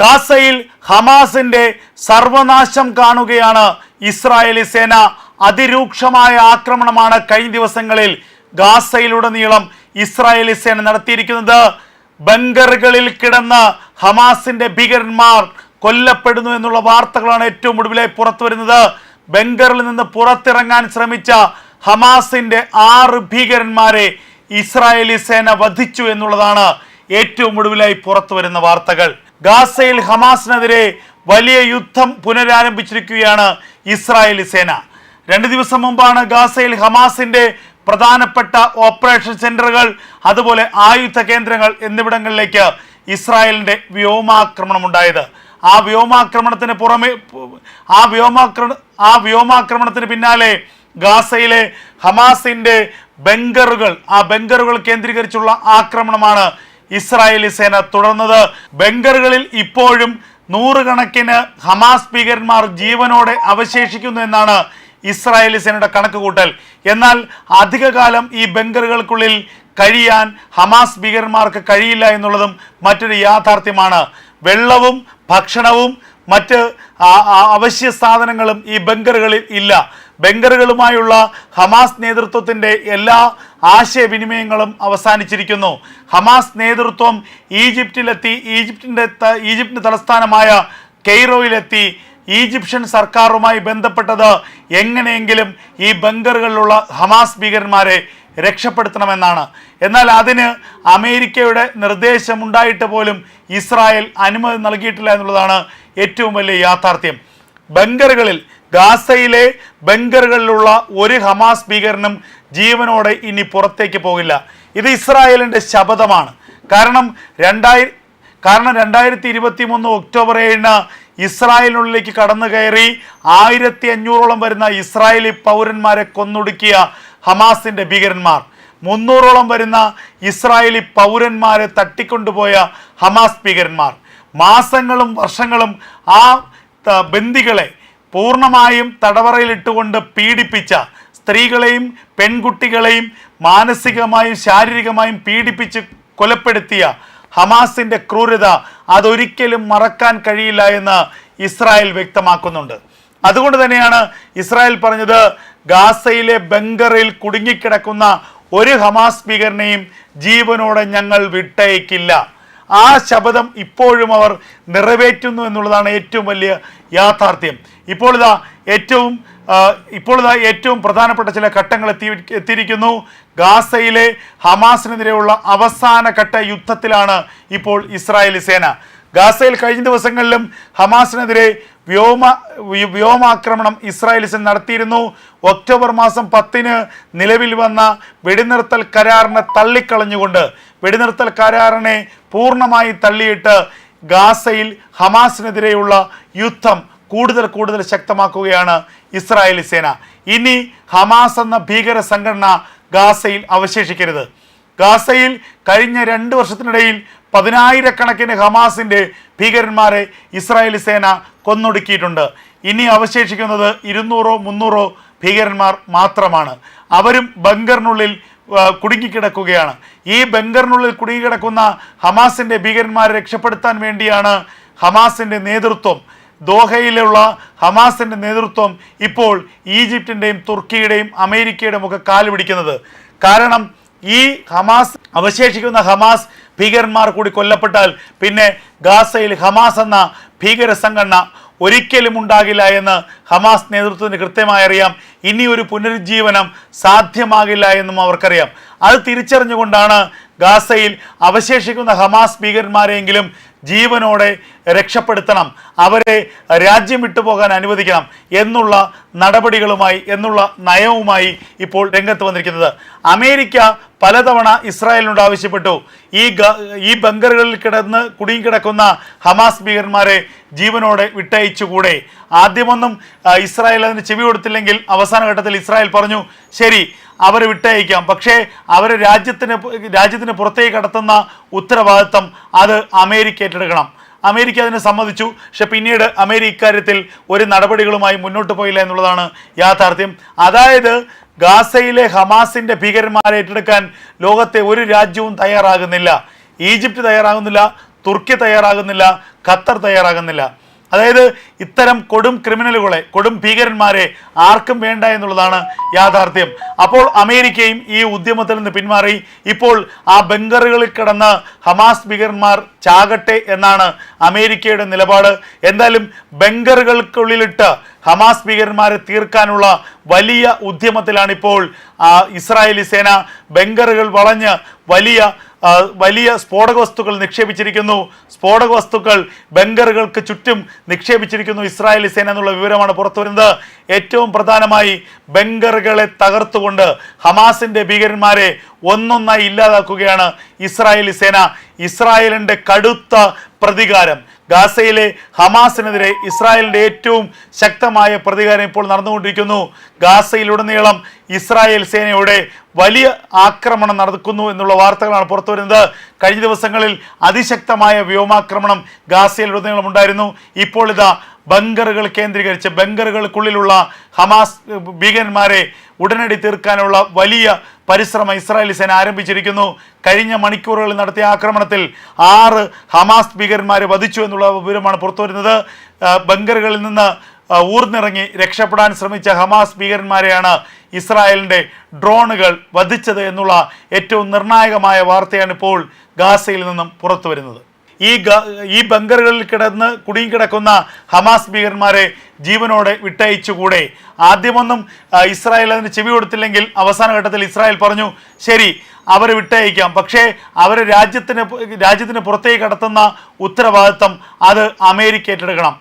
ഗാസയിൽ ഹമാസിന്റെ സർവനാശം കാണുകയാണ് ഇസ്രായേലി സേന. അതിരൂക്ഷമായ ആക്രമണമാണ് കഴിഞ്ഞ ദിവസങ്ങളിൽ ഗാസയിലുടനീളം ഇസ്രായേലി സേന നടത്തിയിരിക്കുന്നത്. ബങ്കറുകളിൽ കിടന്ന് ഹമാസിന്റെ ഭീകരന്മാർ കൊല്ലപ്പെടുന്നു എന്നുള്ള വാർത്തകളാണ് ഏറ്റവും ഒടുവിലായി പുറത്തു വരുന്നത്. ബംഗറിൽ നിന്ന് പുറത്തിറങ്ങാൻ ശ്രമിച്ച ഹമാസിന്റെ ആറ് ഭീകരന്മാരെ ഇസ്രായേലി സേന വധിച്ചു എന്നുള്ളതാണ് ഏറ്റവും ഒടുവിലായി പുറത്തു വരുന്ന വാർത്തകൾ. ഗാസയിൽ ഹമാസിനെതിരെ വലിയ യുദ്ധം പുനരാരംഭിച്ചിരിക്കുകയാണ് ഇസ്രായേലി സേന. രണ്ട് ദിവസം മുമ്പാണ് ഗാസയിൽ ഹമാസിന്റെ പ്രധാനപ്പെട്ട ഓപ്പറേഷൻ സെന്ററുകൾ അതുപോലെ ആയുധ കേന്ദ്രങ്ങൾ എന്നിവിടങ്ങളിലേക്ക് ഇസ്രായേലിന്റെ വ്യോമാക്രമണം ഉണ്ടായത് ആ വ്യോമാക്രമണത്തിന് പുറമെ ആ വ്യോമാക്ര ആ വ്യോമാക്രമണത്തിന് പിന്നാലെ ഗാസയിലെ ഹമാസിന്റെ ബങ്കറുകൾ ആ ബങ്കറുകൾ കേന്ദ്രീകരിച്ചുള്ള ആക്രമണമാണ് ഇസ്രായേലി സേന തുടർന്നത്. ബംഗറുകളിൽ ഇപ്പോഴും നൂറുകണക്കിന് ഹമാസ് ഭീകരന്മാർ ജീവനോടെ അവശേഷിക്കുന്നു എന്നാണ് ഇസ്രായേലി സേനയുടെ കണക്കുകൂട്ടൽ. എന്നാൽ അധികകാലം ഈ ബംഗറുകൾക്കുള്ളിൽ കഴിയാൻ ഹമാസ് ഭീകരന്മാർക്ക് കഴിയില്ല എന്നുള്ളതും മറ്റൊരു യാഥാർത്ഥ്യമാണ്. വെള്ളവും ഭക്ഷണവും മറ്റ് അവശ്യ സാധനങ്ങളും ഈ ബങ്കറുകളിൽ ഇല്ല. ബങ്കറുകളുമായുള്ള ഹമാസ് നേതൃത്വത്തിന്റെ എല്ലാ ആശയവിനിമയങ്ങളും അവസാനിച്ചിരിക്കുന്നു. ഹമാസ് നേതൃത്വം ഈജിപ്തിലെത്തി ഈജിപ്തിന്റെ ഈജിപ്തിന്റെ തലസ്ഥാനമായ കെയ്റോയിലെത്തി ഈജിപ്ഷ്യൻ സർക്കാരുമായി ബന്ധപ്പെട്ടത് എങ്ങനെയെങ്കിലും ഈ ബങ്കറുകളിലുള്ള ഹമാസ് ഭീകരന്മാരെ രക്ഷപ്പെടുത്തണമെന്നാണ്. എന്നാൽ അതിന് അമേരിക്കയുടെ നിർദ്ദേശമുണ്ടായിട്ട് പോലും ഇസ്രായേൽ അനുമതി നൽകിയിട്ടില്ല എന്നുള്ളതാണ് ഏറ്റവും വലിയ യാഥാർത്ഥ്യം. ബങ്കറുകളിൽ ഗാസയിലെ ബങ്കറുകളിലുള്ള ഒരു ഹമാസ് ഭീകരനും ജീവനോടെ ഇനി പുറത്തേക്ക് പോകില്ല. ഇത് ഇസ്രായേലിന്റെ ശപഥമാണ്. കാരണം രണ്ടായി കാരണം രണ്ടായിരത്തി ഇരുപത്തി മൂന്ന് ഒക്ടോബർ ഏഴിന് ഇസ്രായേലിനുള്ളിലേക്ക് കടന്നു കയറി ആയിരത്തി അഞ്ഞൂറോളം വരുന്ന ഇസ്രായേലി പൗരന്മാരെ കൊന്നൊടുക്കിയ ഹമാസിന്റെ ഭീകരന്മാർ. മുന്നൂറോളം വരുന്ന ഇസ്രായേലി പൗരന്മാരെ തട്ടിക്കൊണ്ടുപോയ ഹമാസ് ഭീകരന്മാർ. മാസങ്ങളും വർഷങ്ങളും ആ ബന്ദികളെ പൂർണമായും തടവറയിലിട്ടുകൊണ്ട് പീഡിപ്പിച്ച സ്ത്രീകളെയും പെൺകുട്ടികളെയും മാനസികമായും ശാരീരികമായും പീഡിപ്പിച്ച് കൊലപ്പെടുത്തിയ ഹമാസിന്റെ ക്രൂരത അതൊരിക്കലും മറക്കാൻ കഴിയില്ല എന്ന് ഇസ്രായേൽ വ്യക്തമാക്കുന്നുണ്ട്. അതുകൊണ്ട് തന്നെയാണ് ഇസ്രായേൽ പറഞ്ഞത് ഗാസയിലെ ബംഗറിൽ കുടുങ്ങിക്കിടക്കുന്ന ഒരു ഹമാസ് ഭീകരനെയും ജീവനോടെ ഞങ്ങൾ വിട്ടയക്കില്ല. ആ ശപഥം ഇപ്പോഴും അവർ നിറവേറ്റുന്നു എന്നുള്ളതാണ് ഏറ്റവും വലിയ യാഥാർത്ഥ്യം. ഇപ്പോൾ ഇതാ ഏറ്റവും ഇപ്പോൾ ഇതാ ഏറ്റവും പ്രധാനപ്പെട്ട ചില ഘട്ടങ്ങൾ എത്തി എത്തിയിരിക്കുന്നു. ഗാസയിലെ ഹമാസിനെതിരെയുള്ള അവസാന ഘട്ട യുദ്ധത്തിലാണ് ഇപ്പോൾ ഇസ്രായേലി സേന. ഗാസയിൽ കഴിഞ്ഞ ദിവസങ്ങളിലും ഹമാസിനെതിരെ വ്യോമ വ്യോമാക്രമണം ഇസ്രായേൽ നടത്തിയിരുന്നു. ഒക്ടോബർ മാസം പത്തിന് നിലവിൽ വന്ന വെടിനിർത്തൽ കരാറിനെ തള്ളിക്കളഞ്ഞുകൊണ്ട് വെടിനിർത്തൽ കരാറിനെ പൂർണമായി തള്ളിയിട്ട് ഗാസയിൽ ഹമാസിനെതിരെയുള്ള യുദ്ധം കൂടുതൽ കൂടുതൽ ശക്തമാക്കുകയാണ് ഇസ്രായേലി സേന. ഇനി ഹമാസ് എന്ന ഭീകര സംഘടന ഗാസയിൽ അവശേഷിക്കരുത്. ഗാസയിൽ കഴിഞ്ഞ രണ്ട് വർഷത്തിനിടയിൽ പതിനായിരക്കണക്കിന് ഹമാസിന്റെ ഭീകരന്മാരെ ഇസ്രായേലി സേന കൊന്നൊടുക്കിയിട്ടുണ്ട്. ഇനി അവശേഷിക്കുന്നത് ഇരുന്നൂറോ മുന്നൂറോ ഭീകരന്മാർ മാത്രമാണ്. അവരും ബങ്കറിനുള്ളിൽ കുടുങ്ങിക്കിടക്കുകയാണ്. ഈ ബങ്കറിനുള്ളിൽ കുടുങ്ങിക്കിടക്കുന്ന ഹമാസിന്റെ ഭീകരന്മാരെ രക്ഷപ്പെടുത്താൻ വേണ്ടിയാണ് ഹമാസിന്റെ നേതൃത്വം. ദോഹയിലുള്ള ഹമാസിന്റെ നേതൃത്വം ഇപ്പോൾ ഈജിപ്തിന്റെയും തുർക്കിയുടെയും അമേരിക്കയുടെയും ഒക്കെ കാൽ പിടിക്കുന്നത്. കാരണം ഈ ഹമാസ് അവശേഷിക്കുന്ന ഹമാസ് ഭീകരന്മാർ കൂടി കൊല്ലപ്പെട്ടാൽ പിന്നെ ഗാസയിൽ ഹമാസ് എന്ന ഭീകര സംഘടന ഒരിക്കലും ഉണ്ടാകില്ല എന്ന് ഹമാസ് നേതൃത്വത്തിന് കൃത്യമായി അറിയാം. ഇനി ഒരു പുനരുജ്ജീവനം സാധ്യമാകില്ല എന്നും അവർക്കറിയാം. അത് തിരിച്ചറിഞ്ഞുകൊണ്ടാണ് ഗാസയിൽ അവശേഷിക്കുന്ന ഹമാസ് ഭീകരന്മാരെയെങ്കിലും ജീവനോടെ രക്ഷപ്പെടുത്തണം. അവരെ രാജ്യം വിട്ടുപോകാൻ അനുവദിക്കണം എന്നുള്ള നടപടികളുമായി എന്നുള്ള നയവുമായി ഇപ്പോൾ രംഗത്ത് വന്നിരിക്കുന്നത്. അമേരിക്ക പലതവണ ഇസ്രായേലിനോട് ആവശ്യപ്പെട്ടു. ഈ ഈ ബങ്കറുകളിൽ കിടന്ന് കുടുങ്ങിക്കിടക്കുന്ന ഹമാസ് ഭീകരന്മാരെ ജീവനോടെ വിട്ടയച്ചുകൂടെ? ആദ്യമൊന്നും ഇസ്രായേൽ അതിന് ചെവി കൊടുത്തില്ലെങ്കിൽ അവസാന ഘട്ടത്തിൽ ഇസ്രായേൽ പറഞ്ഞു ശരി അവരെ വിട്ടയക്കാം. പക്ഷേ അവരെ രാജ്യത്തിന് രാജ്യത്തിന് പുറത്തേക്ക് കടത്തുന്ന ഉത്തരവാദിത്തം അത് അമേരിക്ക ഏറ്റെടുക്കണം. അമേരിക്ക അതിനെ സമ്മതിച്ചു. പക്ഷെ പിന്നീട് അമേരിക്ക ഇക്കാര്യത്തിൽ ഒരു നടപടികളുമായി മുന്നോട്ട് പോയില്ല എന്നുള്ളതാണ് യാഥാർത്ഥ്യം. അതായത് ഗാസയിലെ ഹമാസിന്റെ ഭീകരന്മാരെ ഏറ്റെടുക്കാൻ ലോകത്തെ ഒരു രാജ്യവും തയ്യാറാകുന്നില്ല. ഈജിപ്ത് തയ്യാറാകുന്നില്ല തുർക്കി തയ്യാറാകുന്നില്ല ഖത്തർ തയ്യാറാകുന്നില്ല. അതായത് ഇത്തരം കൊടും ക്രിമിനലുകളെ കൊടും ഭീകരന്മാരെ ആർക്കും വേണ്ട എന്നുള്ളതാണ് യാഥാർത്ഥ്യം. അപ്പോൾ അമേരിക്കയും ഈ ഉദ്യമത്തിൽ നിന്ന് പിന്മാറി. ഇപ്പോൾ ആ ബംഗറുകളിൽ കിടന്ന് ഹമാസ് ഭീകരന്മാർ ചാകട്ടെ എന്നാണ് അമേരിക്കയുടെ നിലപാട്. എന്തായാലും ബംഗറുകൾക്കുള്ളിലിട്ട് ഹമാസ് ഭീകരന്മാരെ തീർക്കാനുള്ള വലിയ ഉദ്യമത്തിലാണ് ഇപ്പോൾ ഇസ്രായേലി സേന ബംഗറുകൾ വളഞ്ഞ് വലിയ വലിയ സ്ഫോടക വസ്തുക്കൾ നിക്ഷേപിച്ചിരിക്കുന്നു. സ്ഫോടക വസ്തുക്കൾ ബങ്കറുകൾക്ക് ചുറ്റും നിക്ഷേപിച്ചിരിക്കുന്നു ഇസ്രായേലി സേന എന്നുള്ള വിവരമാണ് പുറത്തു വരുന്നത് ഏറ്റവും പ്രധാനമായി ബങ്കറുകളെ തകർത്തുകൊണ്ട് ഹമാസിന്റെ ഭീകരന്മാരെ ഒന്നൊന്നായി ഇല്ലാതാക്കുകയാണ് ഇസ്രായേലി സേന. ഇസ്രായേലിന്റെ കടുത്ത പ്രതികാരം. ഗാസയിലെ ഹമാസിനെതിരെ ഇസ്രായേലിന്റെ ഏറ്റവും ശക്തമായ പ്രതികാരം ഇപ്പോൾ നടന്നുകൊണ്ടിരിക്കുന്നു. ഗാസയിലുടനീളം ഇസ്രായേൽ സേനയുടെ വലിയ ആക്രമണം നടക്കുന്നു എന്നുള്ള വാർത്തകളാണ് പുറത്തു വരുന്നത് കഴിഞ്ഞ ദിവസങ്ങളിൽ അതിശക്തമായ വ്യോമാക്രമണം ഗാസയിലുടനീളം ഉണ്ടായിരുന്നു. ഇപ്പോൾ ഇതാ ബങ്കറുകൾ കേന്ദ്രീകരിച്ച് ബങ്കറുകൾക്കുള്ളിലുള്ള ഹമാസ് ഭീകരന്മാരെ ഉടനടി തീർക്കാനുള്ള വലിയ പരിശ്രമം ഇസ്രായേലി സേന ആരംഭിച്ചിരിക്കുന്നു. കഴിഞ്ഞ മണിക്കൂറുകളിൽ നടത്തിയ ആക്രമണത്തിൽ ആറ് ഹമാസ് ഭീകരന്മാരെ വധിച്ചു എന്നുള്ള വിവരമാണ് പുറത്തു വരുന്നത് ബങ്കറുകളിൽ നിന്ന് ഊർന്നിറങ്ങി രക്ഷപ്പെടാൻ ശ്രമിച്ച ഹമാസ് ഭീകരന്മാരെയാണ് ഇസ്രായേലിന്റെ ഡ്രോണുകൾ വധിച്ചത് എന്നുള്ള ഏറ്റവും നിർണായകമായ വാർത്തയാണ് ഇപ്പോൾ ഗാസയിൽ നിന്നും പുറത്തു വരുന്നത്. ഈ ഈ ബങ്കറുകളിൽ കിടന്ന് കുടുങ്ങിക്കിടക്കുന്ന ഹമാസ് ഭീകരന്മാരെ ജീവനോടെ വിട്ടയച്ചുകൂടെ? ആദ്യമൊന്നും ഇസ്രായേൽ അതിന് ചെവി കൊടുത്തില്ലെങ്കിൽ അവസാന ഘട്ടത്തിൽ ഇസ്രായേൽ പറഞ്ഞു ശരി അവരെ വിട്ടയക്കാം. പക്ഷേ അവരെ രാജ്യത്തിന് രാജ്യത്തിന് പുറത്തേക്ക് കടത്തുന്ന ഉത്തരവാദിത്തം അത് അമേരിക്ക ഏറ്റെടുക്കണം